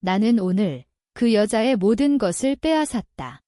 나는 오늘 그 여자의 모든 것을 빼앗았다.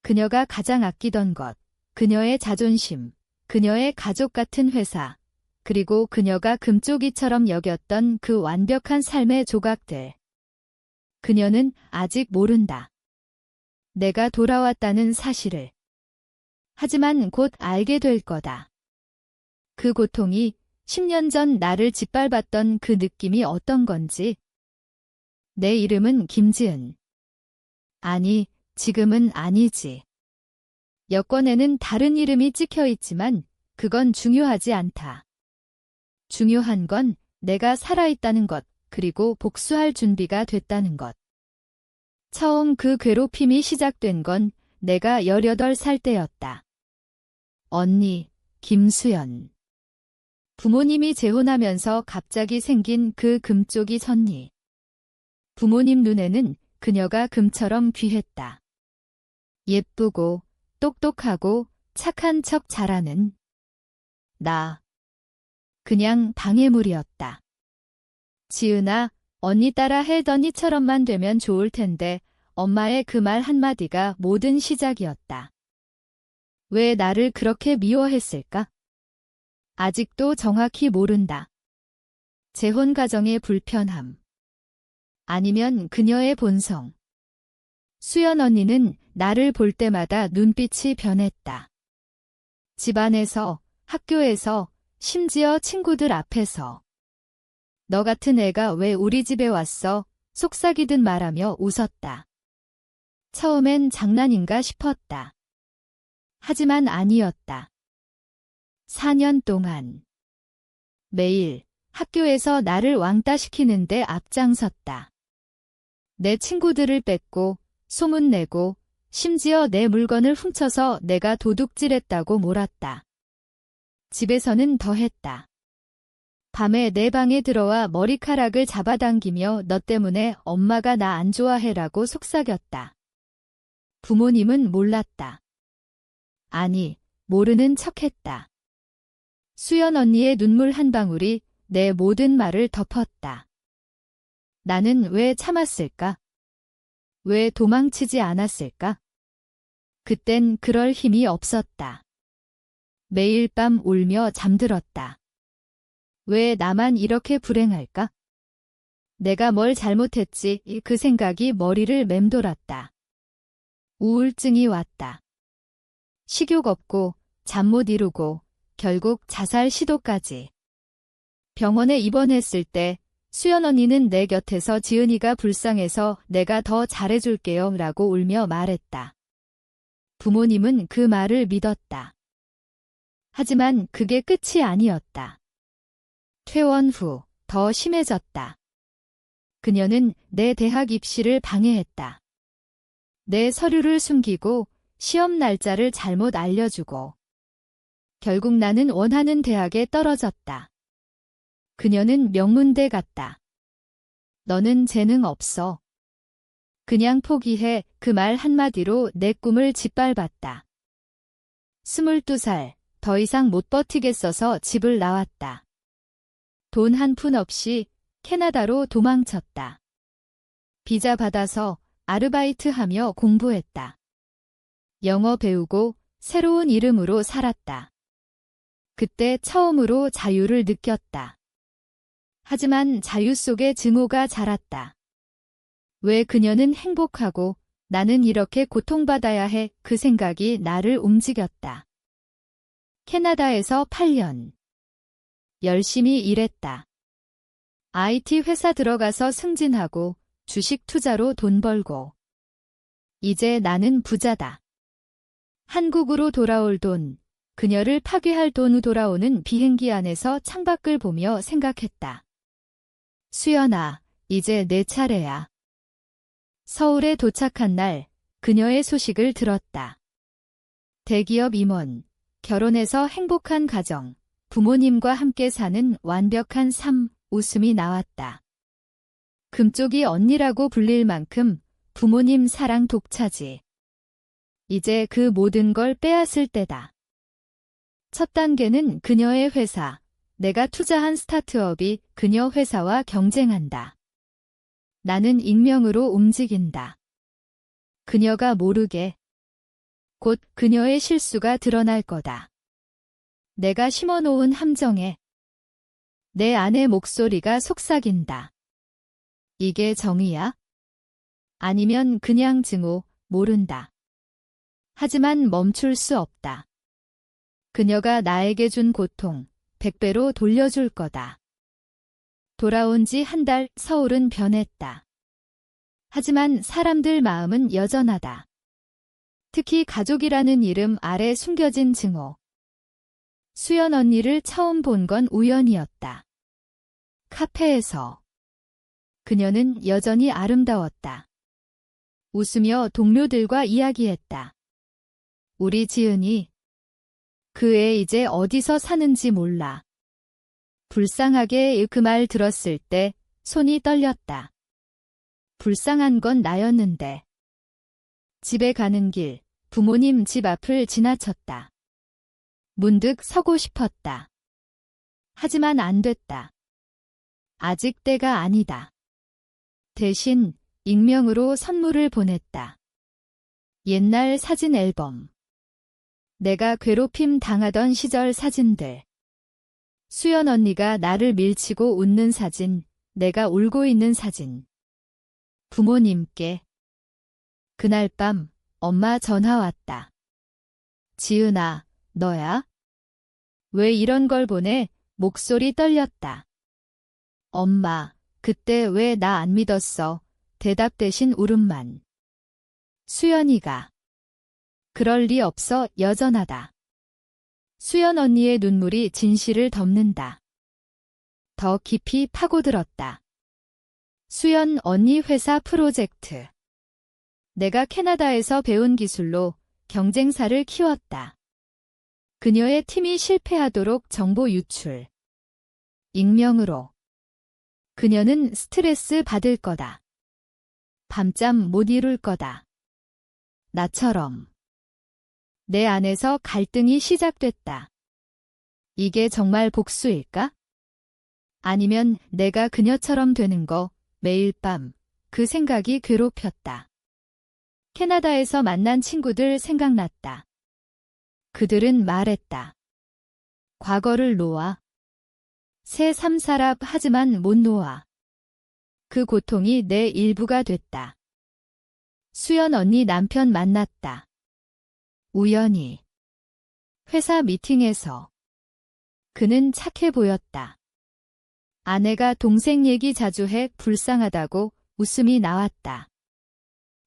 그녀가 가장 아끼던 것, 그녀의 자존심, 그녀의 가족 같은 회사, 그리고 그녀가 금쪽이처럼 여겼던 그 완벽한 삶의 조각들. 그녀는 아직 모른다. 내가 돌아왔다는 사실을. 하지만 곧 알게 될 거다. 그 고통이 10년 전 나를 짓밟았던 그 느낌이 어떤 건지. 내 이름은 김지은. 아니, 지금은 아니지. 여권에는 다른 이름이 찍혀 있지만 그건 중요하지 않다. 중요한 건 내가 살아있다는 것, 그리고 복수할 준비가 됐다는 것. 처음 그 괴롭힘이 시작된 건 내가 18살 때였다. 언니, 김수연. 부모님이 재혼하면서 갑자기 생긴 그 금쪽이 선니. 부모님 눈에는 그녀가 금처럼 귀했다. 예쁘고, 똑똑하고, 착한 척 잘하는. 나. 그냥 방해물이었다. 지은아, 언니 따라 헬더니처럼만 되면 좋을 텐데, 엄마의 그 말 한마디가 모든 시작이었다. 왜 나를 그렇게 미워했을까? 아직도 정확히 모른다. 재혼 가정의 불편함. 아니면 그녀의 본성. 수연 언니는 나를 볼 때마다 눈빛이 변했다. 집안에서, 학교에서, 심지어 친구들 앞에서. 너 같은 애가 왜 우리 집에 왔어? 속삭이듯 말하며 웃었다. 처음엔 장난인가 싶었다. 하지만 아니었다. 4년 동안 매일 학교에서 나를 왕따시키는데 앞장섰다. 내 친구들을 뺏고 소문내고 심지어 내 물건을 훔쳐서 내가 도둑질했다고 몰았다. 집에서는 더했다. 밤에 내 방에 들어와 머리카락을 잡아당기며 너 때문에 엄마가 나 안 좋아해라고 속삭였다. 부모님은 몰랐다. 아니, 모르는 척했다. 수연 언니의 눈물 한 방울이 내 모든 말을 덮었다. 나는 왜 참았을까? 왜 도망치지 않았을까? 그땐 그럴 힘이 없었다. 매일 밤 울며 잠들었다. 왜 나만 이렇게 불행할까? 내가 뭘 잘못했지 그 생각이 머리를 맴돌았다. 우울증이 왔다. 식욕 없고 잠 못 이루고 결국 자살 시도까지. 병원에 입원했을 때 수연 언니는 내 곁에서 지은이가 불쌍해서 내가 더 잘해줄게요 라고 울며 말했다. 부모님은 그 말을 믿었다. 하지만 그게 끝이 아니었다. 퇴원 후 더 심해졌다. 그녀는 내 대학 입시를 방해했다. 내 서류를 숨기고 시험 날짜를 잘못 알려주고 결국 나는 원하는 대학에 떨어졌다. 그녀는 명문대 갔다. 너는 재능 없어. 그냥 포기해 그 말 한마디로 내 꿈을 짓밟았다. 22살, 더 이상 못 버티겠어서 집을 나왔다. 돈 한 푼 없이 캐나다로 도망쳤다. 비자 받아서 아르바이트 하며 공부했다. 영어 배우고 새로운 이름으로 살았다. 그때 처음으로 자유를 느꼈다. 하지만 자유 속에 증오가 자랐다. 왜 그녀는 행복하고 나는 이렇게 고통받아야 해 그 생각이 나를 움직였다. 캐나다에서 8년. 열심히 일했다. IT 회사 들어가서 승진하고 주식 투자로 돈 벌고. 이제 나는 부자다. 한국으로 돌아올 돈, 그녀를 파괴할 돈 돌아오는 비행기 안에서 창밖을 보며 생각했다. 수연아, 이제 내 차례야. 서울에 도착한 날, 그녀의 소식을 들었다. 대기업 임원, 결혼해서 행복한 가정, 부모님과 함께 사는 완벽한 삶, 웃음이 나왔다. 금쪽이 언니라고 불릴 만큼 부모님 사랑 독차지. 이제 그 모든 걸 빼앗을 때다. 첫 단계는 그녀의 회사, 내가 투자한 스타트업이 그녀 회사와 경쟁한다. 나는 익명으로 움직인다. 그녀가 모르게 곧 그녀의 실수가 드러날 거다. 내가 심어놓은 함정에 내 아내 목소리가 속삭인다. 이게 정의야? 아니면 그냥 증오, 모른다. 하지만 멈출 수 없다. 그녀가 나에게 준 고통, 백배로 돌려줄 거다. 돌아온 지 한 달 서울은 변했다. 하지만 사람들 마음은 여전하다. 특히 가족이라는 이름 아래 숨겨진 증오. 수연 언니를 처음 본 건 우연이었다. 카페에서. 그녀는 여전히 아름다웠다. 웃으며 동료들과 이야기했다. 우리 지은이 그 애 이제 어디서 사는지 몰라. 불쌍하게 그 말 들었을 때 손이 떨렸다. 불쌍한 건 나였는데. 집에 가는 길, 부모님 집 앞을 지나쳤다. 문득 서고 싶었다. 하지만 안 됐다. 아직 때가 아니다. 대신 익명으로 선물을 보냈다. 옛날 사진 앨범. 내가 괴롭힘 당하던 시절 사진들. 수연 언니가 나를 밀치고 웃는 사진, 내가 울고 있는 사진. 부모님께. 그날 밤 엄마 전화 왔다. 지은아, 너야? 왜 이런 걸 보내? 목소리 떨렸다. 엄마, 그때 왜 나 안 믿었어? 대답 대신 울음만. 수연이가. 그럴 리 없어 여전하다. 수연 언니의 눈물이 진실을 덮는다. 더 깊이 파고들었다. 수연 언니 회사 프로젝트. 내가 캐나다에서 배운 기술로 경쟁사를 키웠다. 그녀의 팀이 실패하도록 정보 유출. 익명으로. 그녀는 스트레스 받을 거다. 밤잠 못 이룰 거다. 나처럼. 내 안에서 갈등이 시작됐다. 이게 정말 복수일까? 아니면 내가 그녀처럼 되는 거 매일 밤 그 생각이 괴롭혔다. 캐나다에서 만난 친구들 생각났다. 그들은 말했다. 과거를 놓아. 새 삼사랍 하지만 못 놓아. 그 고통이 내 일부가 됐다. 수연 언니 남편 만났다. 우연히. 회사 미팅에서. 그는 착해 보였다. 아내가 동생 얘기 자주 해 불쌍하다고 웃음이 나왔다.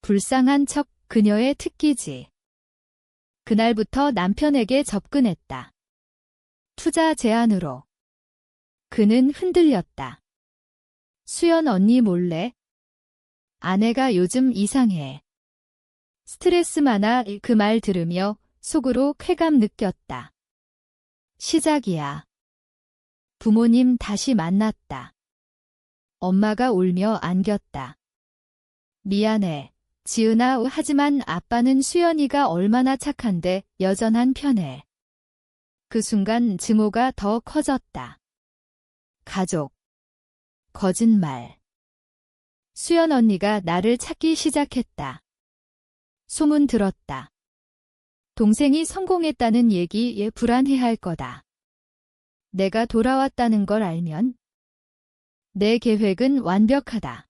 불쌍한 척 그녀의 특기지. 그날부터 남편에게 접근했다. 투자 제안으로. 그는 흔들렸다. 수연 언니 몰래. 아내가 요즘 이상해. 스트레스 많아 그 말 들으며 속으로 쾌감 느꼈다. 시작이야. 부모님 다시 만났다. 엄마가 울며 안겼다. 미안해. 지은아 하지만 아빠는 수연이가 얼마나 착한데 여전한 편해. 그 순간 증오가 더 커졌다. 가족. 거짓말. 수연 언니가 나를 찾기 시작했다. 소문 들었다. 동생이 성공했다는 얘기에 불안해할 거다. 내가 돌아왔다는 걸 알면 내 계획은 완벽하다.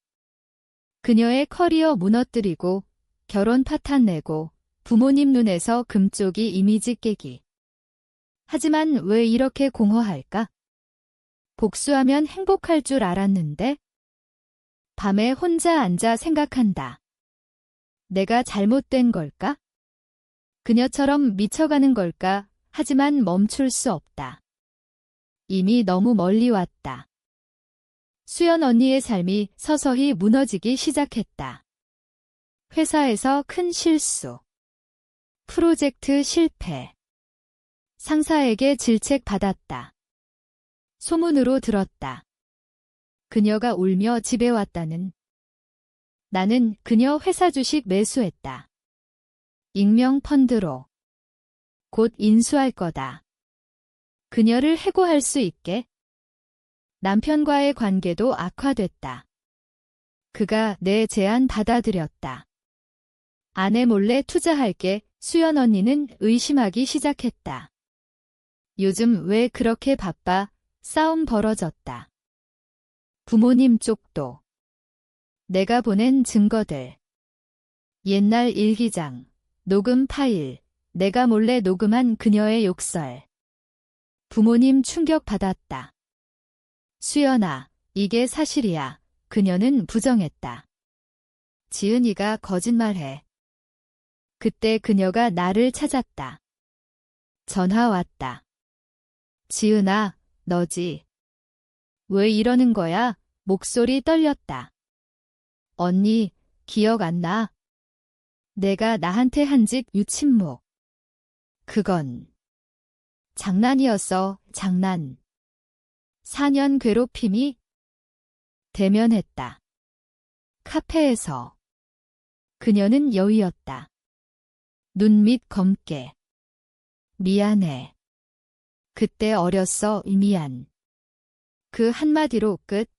그녀의 커리어 무너뜨리고 결혼 파탄 내고 부모님 눈에서 금쪽이 이미지 깨기. 하지만 왜 이렇게 공허할까? 복수하면 행복할 줄 알았는데? 밤에 혼자 앉아 생각한다. 내가 잘못된 걸까? 그녀처럼 미쳐가는 걸까? 하지만 멈출 수 없다. 이미 너무 멀리 왔다. 수연 언니의 삶이 서서히 무너지기 시작했다. 회사에서 큰 실수. 프로젝트 실패. 상사에게 질책 받았다. 소문으로 들었다. 그녀가 울며 집에 왔다는. 나는 그녀 회사 주식 매수했다. 익명 펀드로. 곧 인수할 거다. 그녀를 해고할 수 있게. 남편과의 관계도 악화됐다. 그가 내 제안 받아들였다. 아내 몰래 투자할게 수연 언니는 의심하기 시작했다. 요즘 왜 그렇게 바빠? 싸움 벌어졌다. 부모님 쪽도. 내가 보낸 증거들. 옛날 일기장, 녹음 파일, 내가 몰래 녹음한 그녀의 욕설. 부모님 충격받았다. 수연아, 이게 사실이야. 그녀는 부정했다. 지은이가 거짓말해. 그때 그녀가 나를 찾았다. 전화 왔다. 지은아, 너지. 왜 이러는 거야? 목소리 떨렸다. 언니, 기억 안 나? 내가 나한테 한 짓 유친목. 그건 장난이었어, 장난. 4년 괴롭힘이 대면했다. 카페에서 그녀는 여위였다. 눈 밑 검게. 미안해. 그때 어렸어, 미안. 그 한마디로 끝.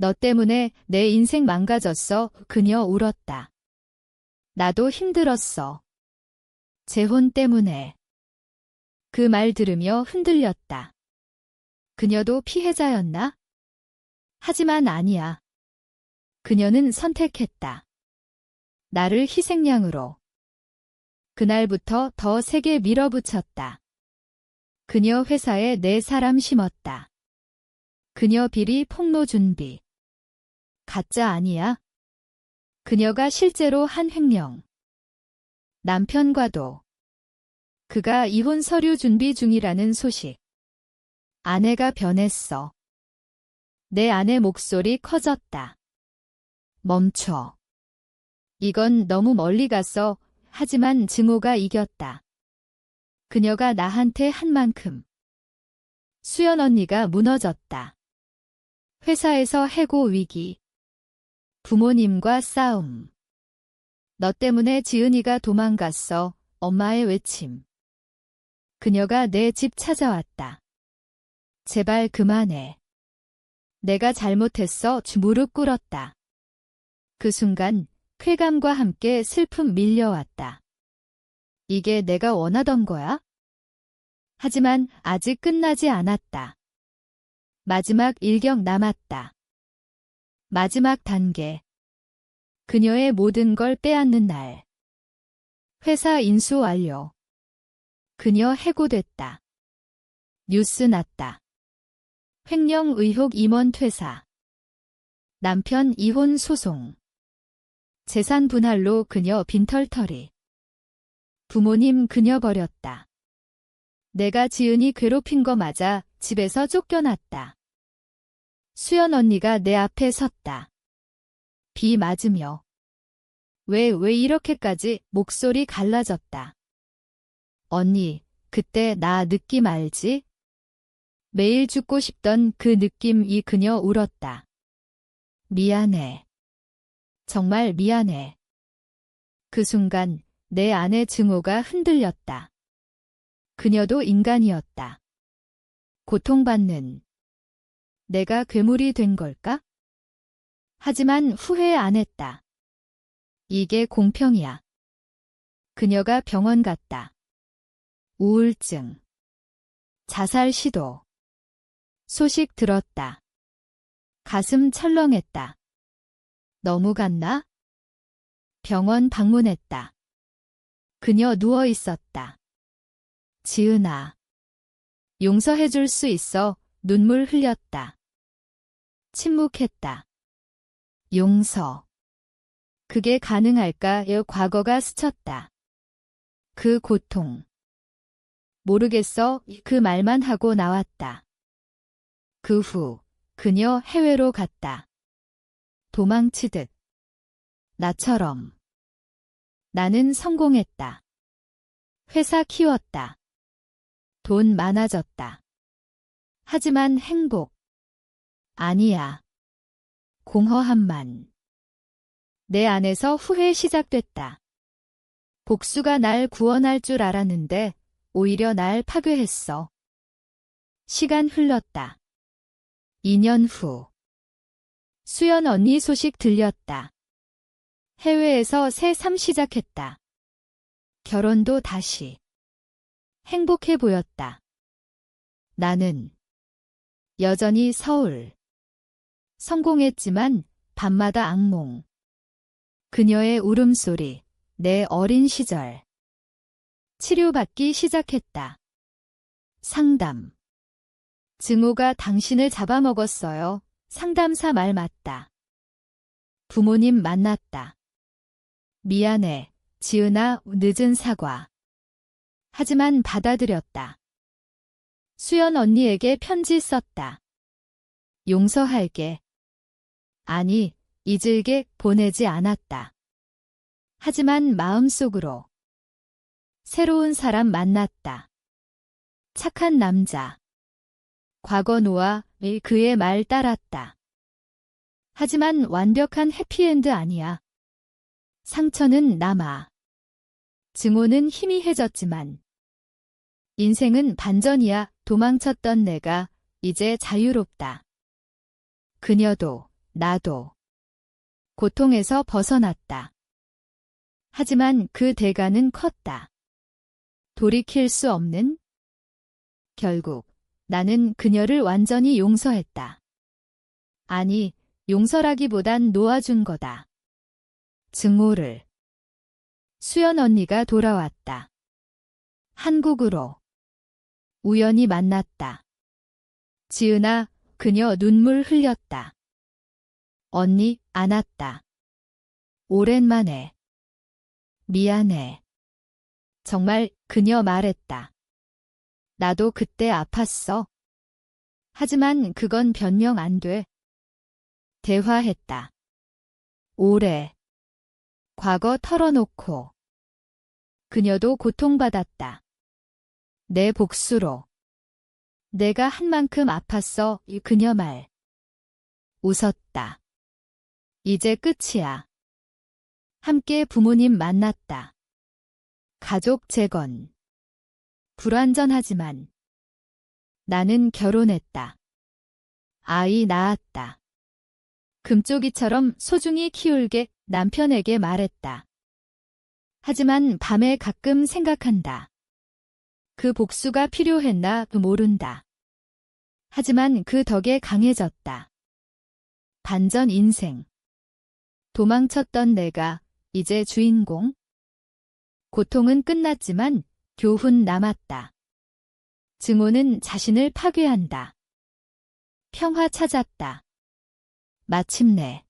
너 때문에 내 인생 망가졌어, 그녀 울었다. 나도 힘들었어. 재혼 때문에. 그 말 들으며 흔들렸다. 그녀도 피해자였나? 하지만 아니야. 그녀는 선택했다. 나를 희생양으로. 그날부터 더 세게 밀어붙였다. 그녀 회사에 내 사람 심었다. 그녀 비리 폭로 준비. 가짜 아니야? 그녀가 실제로 한 횡령. 남편과도. 그가 이혼 서류 준비 중이라는 소식. 아내가 변했어. 내 아내 목소리 커졌다. 멈춰. 이건 너무 멀리 갔어. 하지만 증오가 이겼다. 그녀가 나한테 한 만큼. 수연 언니가 무너졌다. 회사에서 해고 위기. 부모님과 싸움. 너 때문에 지은이가 도망갔어. 엄마의 외침. 그녀가 내 집 찾아왔다. 제발 그만해. 내가 잘못했어. 무릎 꿇었다. 그 순간 쾌감과 함께 슬픔 밀려왔다. 이게 내가 원하던 거야? 하지만 아직 끝나지 않았다. 마지막 일격 남았다. 마지막 단계. 그녀의 모든 걸 빼앗는 날. 회사 인수 완료. 그녀 해고됐다. 뉴스 났다. 횡령 의혹 임원 퇴사. 남편 이혼 소송. 재산 분할로 그녀 빈털터리. 부모님 그녀 버렸다. 내가 지은이 괴롭힌 거 맞아 집에서 쫓겨났다. 수연 언니가 내 앞에 섰다. 비 맞으며. 왜, 왜 이렇게까지 목소리 갈라졌다. 언니, 그때 나 느낌 알지? 매일 죽고 싶던 그 느낌 이 그녀 울었다. 미안해. 정말 미안해. 그 순간 내 안의 증오가 흔들렸다. 그녀도 인간이었다. 고통받는 내가 괴물이 된 걸까? 하지만 후회 안 했다. 이게 공평이야. 그녀가 병원 갔다. 우울증. 자살 시도. 소식 들었다. 가슴 철렁했다. 너무 갔나? 병원 방문했다. 그녀 누워 있었다. 지은아. 용서해 줄 수 있어 눈물 흘렸다. 침묵했다. 용서. 그게 가능할까요? 과거가 스쳤다. 그 고통. 모르겠어. 그 말만 하고 나왔다. 그 후, 그녀 해외로 갔다. 도망치듯. 나처럼. 나는 성공했다. 회사 키웠다. 돈 많아졌다. 하지만 행복. 아니야. 공허함만. 내 안에서 후회 시작됐다. 복수가 날 구원할 줄 알았는데 오히려 날 파괴했어. 시간 흘렀다. 2년 후. 수연 언니 소식 들렸다. 해외에서 새 삶 시작했다. 결혼도 다시. 행복해 보였다. 나는 여전히 서울. 성공했지만 밤마다 악몽. 그녀의 울음소리, 내 어린 시절. 치료받기 시작했다. 상담. 증오가 당신을 잡아먹었어요. 상담사 말 맞다. 부모님 만났다. 미안해, 지은아, 늦은 사과. 하지만 받아들였다. 수연 언니에게 편지 썼다. 용서할게. 아니, 잊을게 보내지 않았다. 하지만 마음속으로 새로운 사람 만났다. 착한 남자. 과거 노아 그의 말 따랐다. 하지만 완벽한 해피엔드 아니야. 상처는 남아. 증오는 희미해졌지만 인생은 반전이야. 도망쳤던 내가 이제 자유롭다. 그녀도 나도 고통에서 벗어났다. 하지만 그 대가는 컸다. 돌이킬 수 없는 결국 나는 그녀를 완전히 용서했다. 아니, 용서라기보단 놓아준 거다. 증오를. 수연 언니가 돌아왔다. 한국으로. 우연히 만났다. 지은아, 그녀 눈물 흘렸다. 언니, 안았다. 오랜만에. 미안해. 정말 그녀 말했다. 나도 그때 아팠어. 하지만 그건 변명 안 돼. 대화했다. 오래. 과거 털어놓고. 그녀도 고통받았다. 내 복수로. 내가 한 만큼 아팠어. 이 그녀 말. 웃었다. 이제 끝이야. 함께 부모님 만났다. 가족 재건. 불완전하지만 나는 결혼했다. 아이 낳았다. 금쪽이처럼 소중히 키울게 남편에게 말했다. 하지만 밤에 가끔 생각한다. 그 복수가 필요했나 모른다. 하지만 그 덕에 강해졌다. 반전 인생. 도망쳤던 내가 이제 주인공? 고통은 끝났지만 교훈 남았다. 증오는 자신을 파괴한다. 평화 찾았다. 마침내